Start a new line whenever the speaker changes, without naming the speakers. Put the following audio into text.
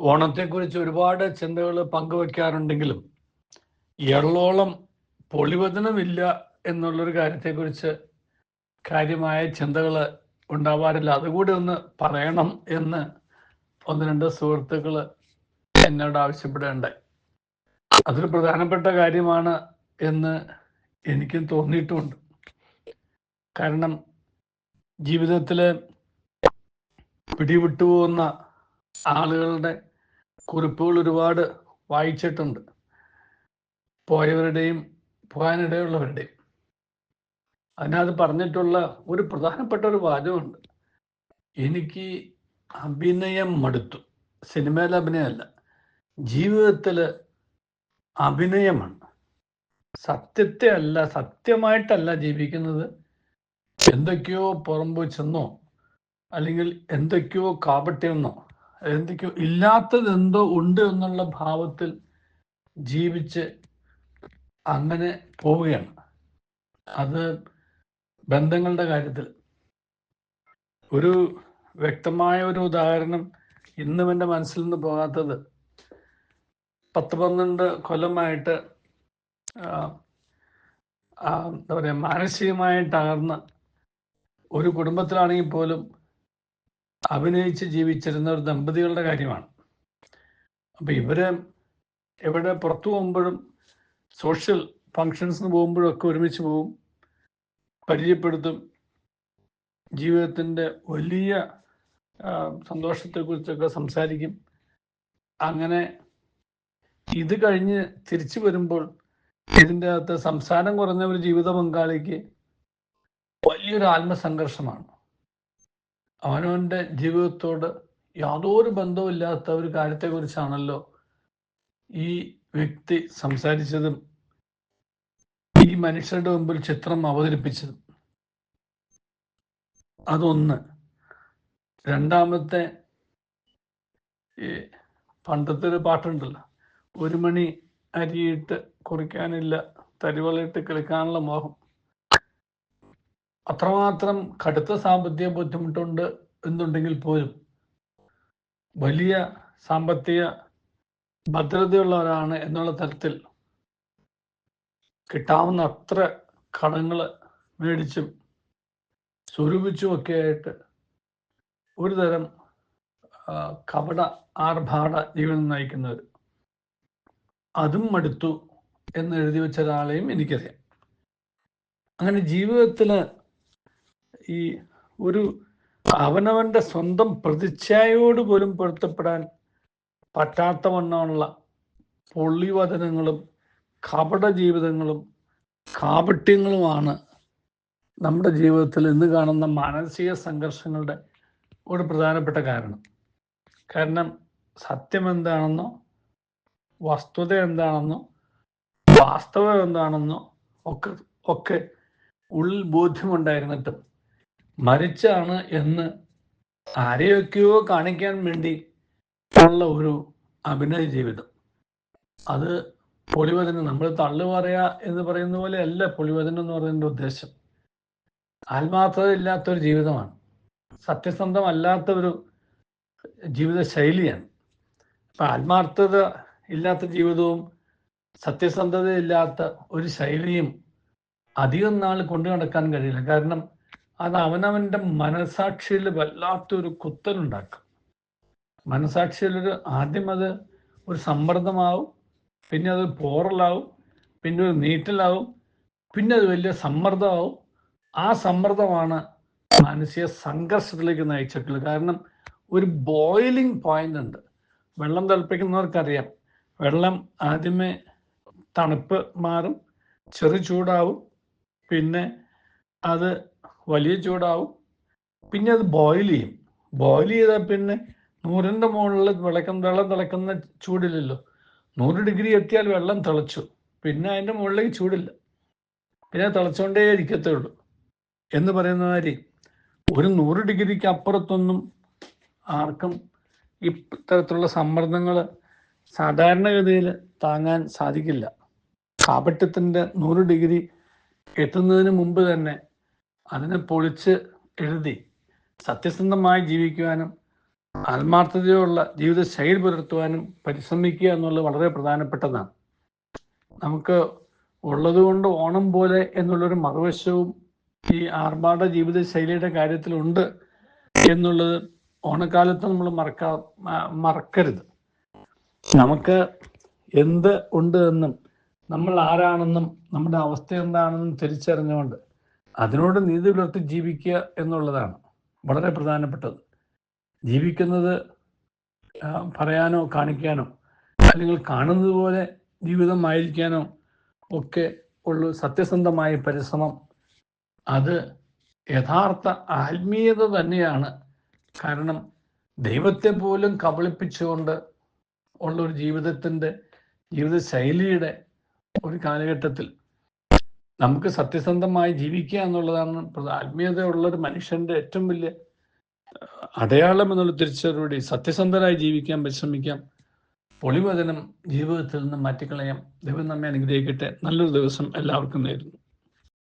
ഓണത്തെക്കുറിച്ച് ഒരുപാട് ചിന്തകൾ പങ്കുവെക്കാറുണ്ടെങ്കിലും എള്ളോളം പൊളിവചനമില്ല എന്നുള്ളൊരു കാര്യത്തെക്കുറിച്ച് കാര്യമായ ചിന്തകൾ ഉണ്ടാവാറില്ല. അതുകൂടി ഒന്ന് പറയണം എന്ന് ഒന്ന് രണ്ട് സുഹൃത്തുക്കൾ എന്നോട് ആവശ്യപ്പെടുകയുണ്ടായി അതൊരു പ്രധാനപ്പെട്ട കാര്യമാണ് എന്ന് എനിക്കും തോന്നിയിട്ടുമുണ്ട് കാരണം ജീവിതത്തിൽ പിടിവിട്ടുപോകുന്ന ആളുകളുടെ കുറിപ്പുകൾ ഒരുപാട് വായിച്ചിട്ടുണ്ട്. പോയവരുടെയും പോകാനിടയുള്ളവരുടെയും. അതിനകത്ത് പറഞ്ഞിട്ടുള്ള ഒരു പ്രധാനപ്പെട്ട ഒരു വാചകമുണ്ട്. എനിക്ക് അഭിനയം മടുത്തു. സിനിമയിലെ അഭിനയമല്ല ജീവിതത്തിൽ അഭിനയമാണ്. സത്യത്തെ അല്ല സത്യമായിട്ടല്ല ജീവിക്കുന്നത്. എന്തൊക്കെയോ പുറമ്പ് ചെന്നോ അല്ലെങ്കിൽ എന്തൊക്കെയോ കാപട്യമെന്നോ എന്തൊക്കെയോ ഇല്ലാത്തത് എന്തോ ഉണ്ട് എന്നുള്ള ഭാവത്തിൽ ജീവിച്ച് അങ്ങനെ പോവുകയാണ്. അത് ബന്ധങ്ങളുടെ കാര്യത്തിൽ. ഒരു വ്യക്തമായ ഒരു ഉദാഹരണം ഇന്നും എന്റെ മനസ്സിൽ നിന്ന് പോകാത്തത്. പത്ത് പന്ത്രണ്ട് കൊല്ലമായിട്ട് എന്താ പറയുക മാനസികമായി തകർന്ന് ഒരു കുടുംബത്തിലാണെങ്കിൽ പോലും അഭിനയിച്ച് ജീവിച്ചിരുന്ന ഒരു ദമ്പതികളുടെ കാര്യമാണ്. അപ്പം ഇവർ എവിടെ പുറത്തു പോകുമ്പോഴും സോഷ്യൽ ഫങ്ഷൻസിന് പോകുമ്പോഴും ഒക്കെ ഒരുമിച്ച് പോകും പരിചയപ്പെടുത്തും. ജീവിതത്തിന്റെ വലിയ സന്തോഷത്തെക്കുറിച്ചൊക്കെ സംസാരിക്കും. അങ്ങനെ ഇത് കഴിഞ്ഞ് തിരിച്ചു വരുമ്പോൾ ഇതിന്റെ അകത്ത് സംസാരം കുറഞ്ഞ ഒരു ജീവിത പങ്കാളിക്ക് വലിയൊരു ആത്മസംഘർഷമാണ്. അവനവന്റെ ജീവിതത്തോട് യാതൊരു ബന്ധവുമില്ലാത്ത ഒരു കാര്യത്തെക്കുറിച്ചാണല്ലോ ഈ വ്യക്തി സംസാരിച്ചതും ഈ മനുഷ്യരുടെ മുമ്പിൽ ചിത്രം അവതരിപ്പിച്ചതും. അതൊന്ന്. രണ്ടാമത്തെ പണ്ടത്തെ ഒരു പാട്ടുണ്ടല്ലോ ഒരു മണി അരിയിട്ട് കുറിക്കാനില്ല തരിവളയിട്ട് കിളിക്കാനുള്ള മോഹം. അത്രമാത്രം കടുത്ത സാമ്പത്തിക ബുദ്ധിമുട്ടുണ്ട് എന്നുണ്ടെങ്കിൽ പോലും വലിയ സാമ്പത്തിക ഭദ്രതയുള്ളവരാണ് എന്നുള്ള തരത്തിൽ കിട്ടാവുന്ന അത്ര കടങ്ങൾ മേടിച്ചും സ്വരൂപിച്ചും ഒക്കെ ആയിട്ട് ഒരു തരം കപട ആർഭാട ജീവിതം നയിക്കുന്നവർ അതും മടുത്തു എന്ന് എഴുതി വെച്ച ഒരാളെയും എനിക്കറിയാം. അങ്ങനെ ജീവിതത്തിൽ ഈ ഒരു അവനവന്റെ സ്വന്തം പ്രതിച്ഛായയോട് പോലും പൊരുത്തപ്പെടാൻ പറ്റാത്ത വണ്ണമുള്ള പൊള്ളിവചനങ്ങളും കപട ജീവിതങ്ങളും കാപട്യങ്ങളുമാണ് നമ്മുടെ ജീവിതത്തിൽ ഇന്ന് കാണുന്ന മാനസിക സംഘർഷങ്ങളുടെ ഒരു പ്രധാനപ്പെട്ട കാരണം. കാരണം സത്യം എന്താണെന്നോ വസ്തുത എന്താണെന്നോ വാസ്തവം എന്താണെന്നോ ഒക്കെ ഒക്കെ ഉള്ളിൽ ബോധ്യമുണ്ടായിരുന്നിട്ടും മരിച്ചാണ് എന്ന് ആരെയൊക്കെയോ കാണിക്കാൻ വേണ്ടി ഉള്ള ഒരു അഭിനയ ജീവിതം. അത് പൊളിവചനം നമ്മൾ തള്ളു പറയാ എന്ന് പറയുന്ന പോലെ അല്ല പൊളിവചനം എന്ന് പറയുന്നതിന്റെ ഉദ്ദേശം. ആത്മാർത്ഥത ഇല്ലാത്തൊരു ജീവിതമാണ്. സത്യസന്ധമല്ലാത്ത ഒരു ജീവിത ശൈലിയാണ് അപ്പൊ ആത്മാർത്ഥത ഇല്ലാത്ത ജീവിതവും സത്യസന്ധത ഇല്ലാത്ത ഒരു ശൈലിയും അധികം നാൾ കൊണ്ടു നടക്കാൻ കഴിയില്ല. കാരണം അത് അവനവന്റെ മനസാക്ഷിയിൽ വല്ലാത്തൊരു കുത്തലുണ്ടാക്കും. മനസാക്ഷിയിലൊരു ആദ്യം അത് ഒരു സമ്മർദ്ദമാവും പിന്നെ അത് പോറലാവും പിന്നെ ഒരു നീറ്റലാവും പിന്നെ അത് വലിയ സമ്മർദ്ദമാവും. ആ സമ്മർദ്ദമാണ് മനുഷ്യ സംഘർഷത്തിലേക്ക് നയിച്ചിട്ടുള്ളത് കാരണം ഒരു ബോയിലിംഗ് പോയിന്റ് ഉണ്ട്. വെള്ളം തിളപ്പിക്കുന്നവർക്കറിയാം. വെള്ളം ആദ്യമേ തണുപ്പ് മാറും ചെറു ചൂടാവും പിന്നെ അത് വലിയ ചൂടാവും. പിന്നെ അത് ബോയിൽ ചെയ്യും. ബോയിൽ ചെയ്താൽ പിന്നെ നൂറിന്റെ മുകളിൽ വിളക്കം വെള്ളം തിളക്കുന്ന ചൂടില്ലല്ലോ. നൂറ് ഡിഗ്രി എത്തിയാൽ വെള്ളം തിളച്ചു. പിന്നെ അതിന്റെ മുകളിലേക്ക് ചൂടില്ല. പിന്നെ തിളച്ചുകൊണ്ടേ ഇരിക്കത്തേ ഉള്ളൂ എന്ന് പറയുന്ന മാതിരി ഒരു നൂറ് ഡിഗ്രിക്ക് അപ്പുറത്തൊന്നും ആർക്കും ഇത്തരത്തിലുള്ള സമ്മർദ്ദങ്ങൾ സാധാരണഗതിയിൽ താങ്ങാൻ സാധിക്കില്ല. കാപട്യത്തിന്റെ നൂറ് ഡിഗ്രി എത്തുന്നതിന് മുമ്പ് തന്നെ അതിനെ പൊളിച്ച് എഴുതി സത്യസന്ധമായി ജീവിക്കുവാനും ആത്മാർത്ഥതയുള്ള ജീവിത ശൈലി പുലർത്തുവാനും പരിശ്രമിക്കുക എന്നുള്ളത് വളരെ പ്രധാനപ്പെട്ടതാണ്. നമുക്ക് ഉള്ളതുകൊണ്ട് ഓണം പോലെ എന്നുള്ളൊരു മറുവശവും ഈ ആർഭാട ജീവിത ശൈലിയുടെ കാര്യത്തിലുണ്ട് എന്നുള്ളത് ഓണക്കാലത്ത് നമ്മൾ മറക്കാ മറക്കരുത്. നമുക്ക് എന്ത് ഉണ്ട് എന്നും നമ്മൾ ആരാണെന്നും നമ്മുടെ അവസ്ഥ എന്താണെന്നും തിരിച്ചറിഞ്ഞുകൊണ്ട് അതിനോട് നീതി പുലർത്തി ജീവിക്കുക എന്നുള്ളതാണ് വളരെ പ്രധാനപ്പെട്ടത്. ജീവിക്കുന്നത് പറയാനോ കാണിക്കാനോ അല്ലെങ്കിൽ കാണുന്നത് പോലെ ജീവിതം ആയിരിക്കാനോ ഒക്കെ ഉള്ള സത്യസന്ധമായ പരിശ്രമം അത് യഥാർത്ഥ ആത്മീയത തന്നെയാണ്. കാരണം ദൈവത്തെ പോലും കബളിപ്പിച്ചുകൊണ്ട് ഉള്ള ഒരു ജീവിതത്തിന്റെ ജീവിത ശൈലിയുടെ ഒരു കാലഘട്ടത്തിൽ നമുക്ക് സത്യസന്ധമായി ജീവിക്കുക എന്നുള്ളതാണ് ആത്മീയതയുള്ള ഒരു മനുഷ്യന്റെ ഏറ്റവും വലിയ അടയാളം എന്നുള്ള തിരിച്ചറിവോടെ സത്യസന്ധരായി ജീവിക്കാൻ പരിശ്രമിക്കാം. പൊളിവചനം ജീവിതത്തിൽ നിന്ന് മാറ്റിക്കളയാം. ദൈവം നമ്മെ അനുഗ്രഹിക്കട്ടെ. നല്ലൊരു ദിവസം എല്ലാവർക്കും നേരുന്നു.